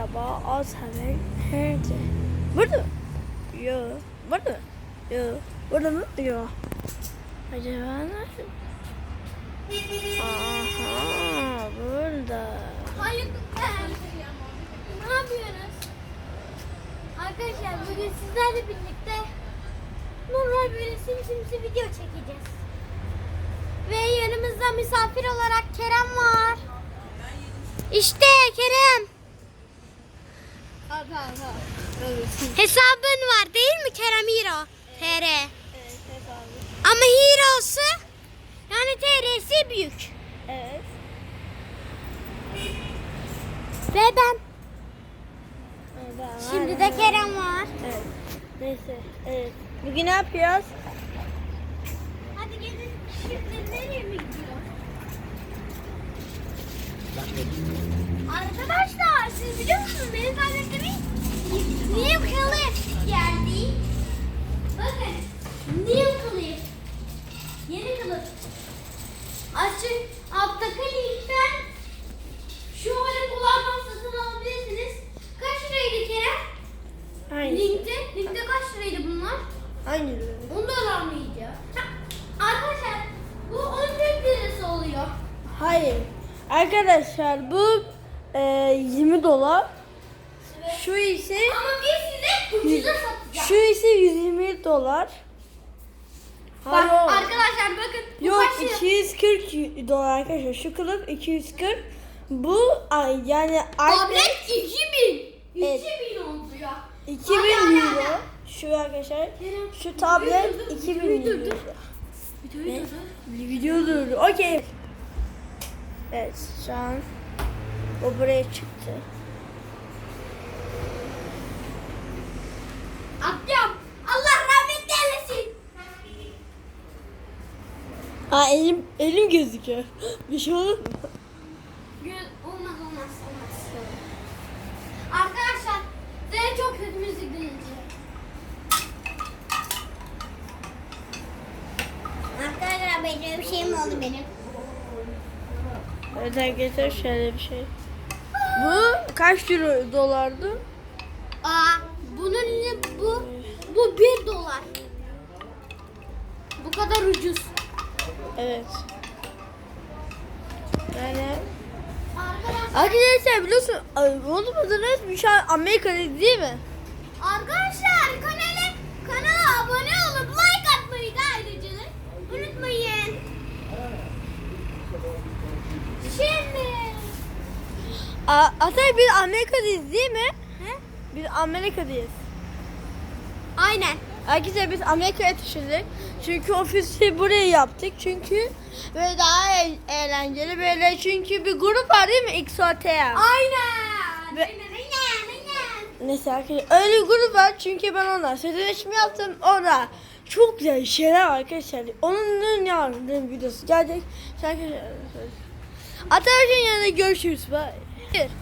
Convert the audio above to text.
Merhaba, Azhamen nerede? Burada mı? Yo. Burada mı? Yo. Burada mı? Yo. Acaba nerede? Aha, burada. Hayır. Ne yapıyoruz? Arkadaşlar bugün sizlerle birlikte normal böyle simsimsi video çekeceğiz. Ve yanımızda misafir olarak Kerem var. İşte Kerem. Hesabın var değil mi Kerem Hero? TR. Ama Hero'su yani TR'si büyük. Evet. Ve ben. Şimdi de Kerem var. Evet. Neyse. Evet. Bugün ne yapıyoruz? Hadi gelin şimdi nereye mi gidiyor? Arkadaşlar siz biliyor 10 dolar mıydı? Ha, Arkadaşlar bu 14 lirası oluyor. Hayır. Arkadaşlar bu e, 20 dolar. Şu ise Ama biz size ucuza satacağız. şu ise 120 dolar. Bak Hayır. arkadaşlar bakın. bu Yok kaç lira? 240 dolar arkadaşlar. Şu kılıf 240. Bu ay yani Tablet 2000. Evet. 2000 oldu ya. 2000 Hadi, hadi, euro. Şu arkadaşlar. Şu tablet videoyu durdur, 2000 videoyu euro. durdur. Videoyu Ne? durdur. Video durdu. Okey. Evet şu an o buraya çıktı. Atacağım. Allah rahmet eylesin. Aa elim elim gözüküyor. Bir şey olur mu? Gö- Olmaz olmaz olmaz. Arkadaşlar size çok kötü müzik dinleyeceğim. Böyle bir şey mi oldu benim? Evet arkadaşlar şöyle bir şey. Bu kaç euro dolardı? Aa, bunun ne bu? Bu 1 dolar. Bu kadar ucuz. Evet. Yani Arkadaşlar, Arkadaşlar biliyorsun unutmadınız bir şey Amerika'da değil mi? arkadaşlar Aa, Atay biz Amerika'dayız değil mi? He? Biz Amerika'dayız. aynen. Arkadaşlar biz Amerika'ya taşındık. Çünkü ofisi buraya yaptık. Çünkü böyle daha e- eğlenceli böyle çünkü bir grup var değil mi? XOTM. Aynen. Ve-. Neyse arkadaşlar öyle bir grup var çünkü ben ona sözleşme yaptım. Orada çok güzel şeyler var arkadaşlar. Onun yarın videosu gelecek. Arkadaşlar Atatürk'ün yanında görüşürüz. Bye. Hadi.